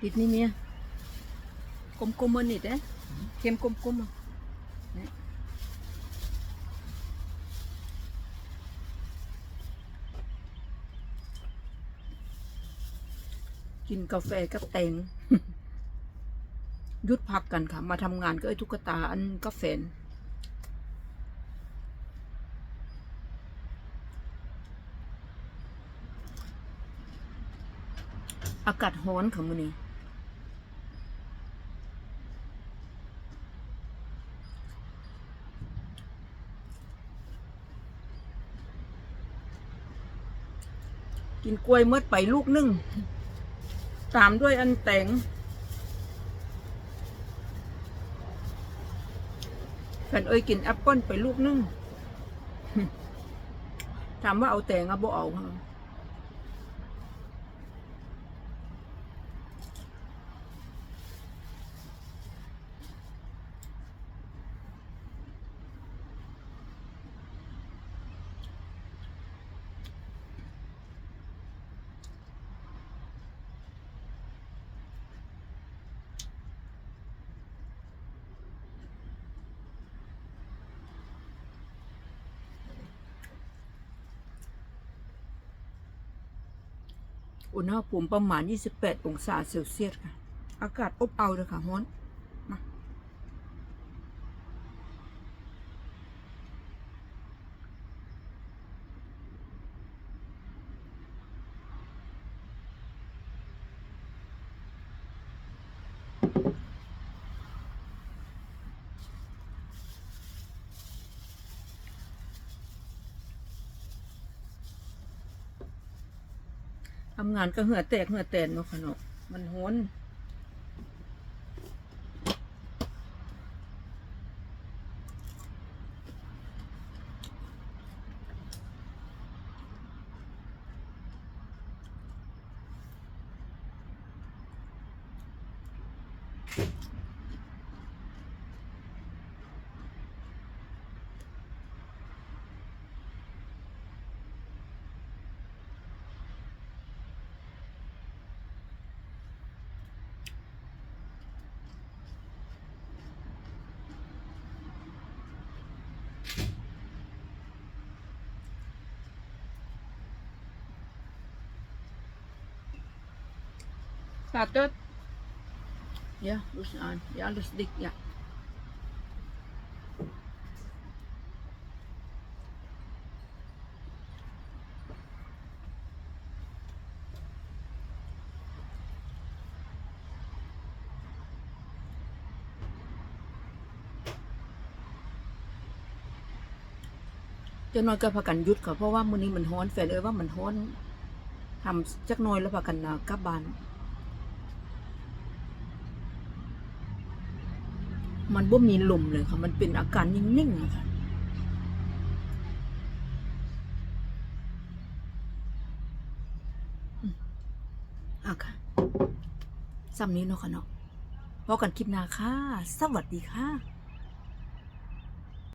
ติดนี่เมียกลมๆมันนิดเอ๊ะเค็มกลมๆอะเนี่ยกินกาแฟกับแตงยุดพักกันค่ะ มาทำงานก็ไอ้ตุ๊กตาอันกาแฟนอากาศร้อนค่ะมื้อนี้ กินกล้วยเมื่อไปลูกหนึ่ง ตามด้วยอันแตงแฟนเอ้ยกินแอปเปิ้ลไปลูกหนึ่งถามว่าเอาแตงอะบ่เอา อุณหภูมิประมาณ 28 องศาเซลเซียสค่ะ อากาศอบอ้าวเลยค่ะฮ้อน ทำงานก็เหือแตกเหือแตนเนาะค่ะเนาะมันฮ้น Startet. Ja, dus aan. Ja, alles dik, ja. จะน้อยก็พากันยุดค่ะเพราะว่ามื้อนี้มันฮ้อนแฟนเอ้ยว่ามันฮ้อนทำจักน้อยแล้วพากันกลับบ้าน มันบ่มีลมเลยค่ะ มันเป็นอาการนิ่งๆอะค่ะอะค่ะซ้ำนี้เนาะค่ะเนาะพบกันคลิปหน้าค่ะ สวัสดีค่ะ